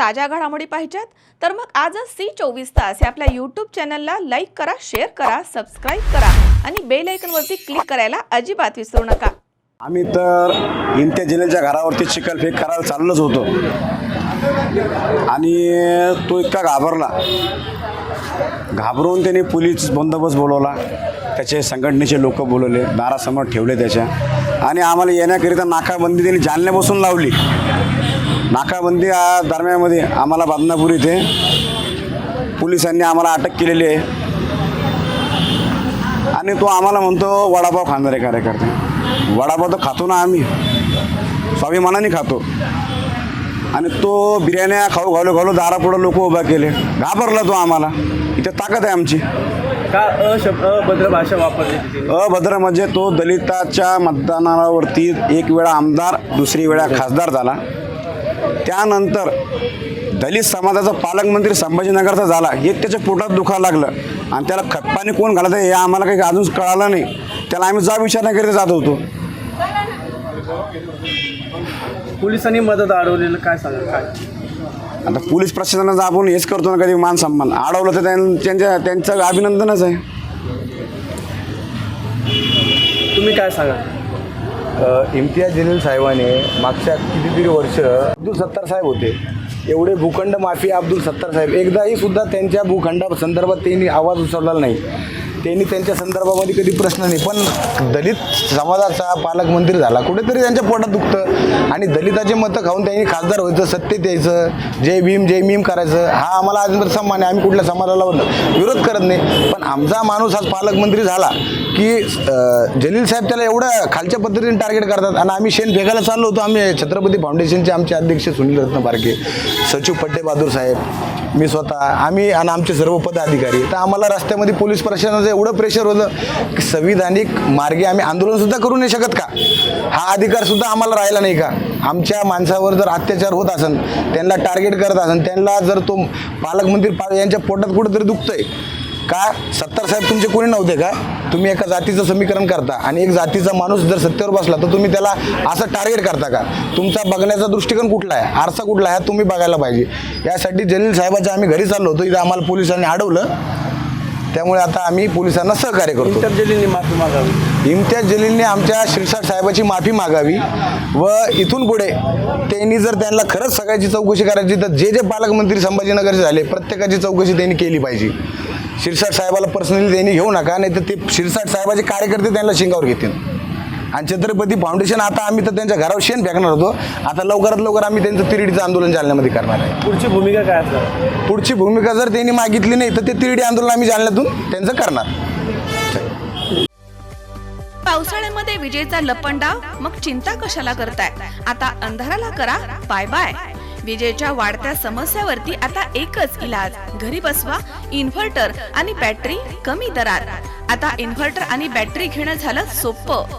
ताज्या घडामोडी पाहिजेत. तर मग आजच सी चोवीस तास या आपल्या यूट्यूब चॅनलला लाईक करा शेअर करा सबस्क्राईब करा आणि बेल आयकॉनवरती क्लिक करायला अजिबात विसरू नका. आम्ही तर इंत्या जिल्ह्याच्या घरावरती चिखलफेक करायला चाललोच होतो. आणि तो इतका घाबरला. घाबरून त्याने पोलीस बंदोबस्त बोलवला. त्याचे संघटनेचे लोक बोलवले दारासमोर ठेवले त्याच्या. आणि आम्हाला येण्याकरिता नाकाबंदी त्यांनी जालन्यापासून लावली. नाकाबंदी दरम्यानमध्ये आम्हाला बदनापूर इथे पोलिसांनी आम्हाला अटक केलेली आहे. आणि तो आम्हाला म्हणतो वडापाव खाणारे कार्यकर्ते. वडापाव तर खातो ना आम्ही. स्वाभिमानाने खातो. आणि तो बिर्याण्या खाऊ घालू घालू दारापुढं लोक उभा केले. घाबरला तो आम्हाला. इथे ताकद आहे आमची. का अशब्द अभद्र भाषा वापरली अभद्र म्हणजे तो दलिताच्या मतदानावरती एक वेळा आमदार दुसरी वेळा खासदार झाला. त्यानंतर दलित समाजाचा पालकमंत्री संभाजीनगरचा झाला. हे त्याच्या पोटात दुखायला लागलं. आणि त्याला खतपाणी कोण घालत आहे हे आम्हाला काही अजून कळालं नाही. त्याला आम्ही जा विचारण्याकरिता जात होतो. पोलिसांनी मदत अडवलेलं काय सांगा काय? आता पोलीस प्रशासनाचं आपण हेच करतो ना कधी मान सन्मान. अडवलं तर त्यां- त्यांच्या त्यांचं अभिनंदनच आहे. तुम्ही काय सांगा इम्तियाज जलील साहेबाने मागच्या कितीतरी वर्ष अब्दुल सत्तार साहेब होते. एवढे भूखंड माफी अब्दुल सत्तार साहेब. एकदाही सुद्धा त्यांच्या भूखंडा संदर्भात त्यांनी आवाज उचलला नाही. त्यांनी त्यांच्या संदर्भामध्ये कधी प्रश्न नाही. पण दलित समाजाचा पालकमंत्री झाला. कुठेतरी त्यांच्या पोटात दुखतं. आणि दलिताचे मतं खाऊन त्यांनी खासदार व्हायचं सत्तेत यायचं जय भीम जय भीम करायचं हा आम्हाला आजपर्यंत सन्मान आहे. आम्ही कुठल्या समाजाला विरोध करत नाही. पण आमचा माणूस आज पालकमंत्री झाला की जलील साहेब त्याला एवढं खालच्या पद्धतीने टार्गेट करतात. आणि आम्ही शेण फेकायला चाललो होतो. आम्ही छत्रपती फाउंडेशनचे आमचे अध्यक्ष सुनील रत्न पारखे सचिव पट्टे बहादूर साहेब मी स्वतः आम्ही आणि आमचे सर्व पदाधिकारी. तर आम्हाला रस्त्यामध्ये पोलीस प्रशासनाचे एवढं प्रेशर होतं. की संविधानिक मार्गे आम्ही आंदोलनसुद्धा करू नाही शकत का? हा अधिकार सुद्धा आम्हाला राहिला नाही का? आमच्या माणसावर जर अत्याचार होत असन त्यांना टार्गेट करत असन त्यांना जर तो पालकमंत्री पा यांच्या पोटात कुठंतरी दुखतंय का? सत्तर साहेब तुमचे कोणी नव्हते का? तुम्ही एका जातीचं समीकरण करता आणि एक जातीचा माणूस जर सत्तेवर बसला तर तुम्ही त्याला असं टार्गेट करता का? तुमचा बघण्याचा दृष्टिकोन कुठला आहे? आरसा कुठला आहे? तुम्ही बघायला पाहिजे. यासाठी जलील साहेबाच्या आम्ही घरी चाललो होतो. इथं आम्हाला पोलिसांनी अडवलं. त्यामुळे आता आम्ही पोलिसांना सहकार्य करतो. जलीलनी माफी मागावी. इम्तियाज जलीलने आमच्या शिरसाट साहेबाची माफी मागावी व इथून पुढे त्यांनी जर त्यांना खरंच सगळ्याची चौकशी करायची तर जे जे पालकमंत्री संभाजीनगरचे झाले प्रत्येकाची चौकशी त्यांनी केली पाहिजे. शिरसाट साहेबाला पर्सनली त्यांनी घेऊ नका नाही तर ते शिरसाट साहेबाचे कार्यकर्ते त्यांना शिंगावर घेतील. आणि छत्रपती फाउंडेशन आता आम्ही तर त्यांच्या घरावर शेण फेकणार होतो. आता लवकरात लवकर आम्ही त्यांचं तिरडीचं आंदोलन जालन्यामध्ये करणार आहे. पुढची भूमिका काय असणार? पुढची भूमिका जर त्यांनी मागितली नाही तर ते तिरडी आंदोलन आम्ही जालन्यातून त्यांचं करणार. पावसाळ्यामध्ये विजेचा लपंडाव मग चिंता कशाला करताय? आता अंधाराला करा बाय बाय विजेच्या वाढत्या समस्यावरती आता एकच इलाज घरी बसवा इन्व्हर्टर आणि बॅटरी कमी दरात. आता इन्व्हर्टर आणि बॅटरी घेणं झालं सोपं.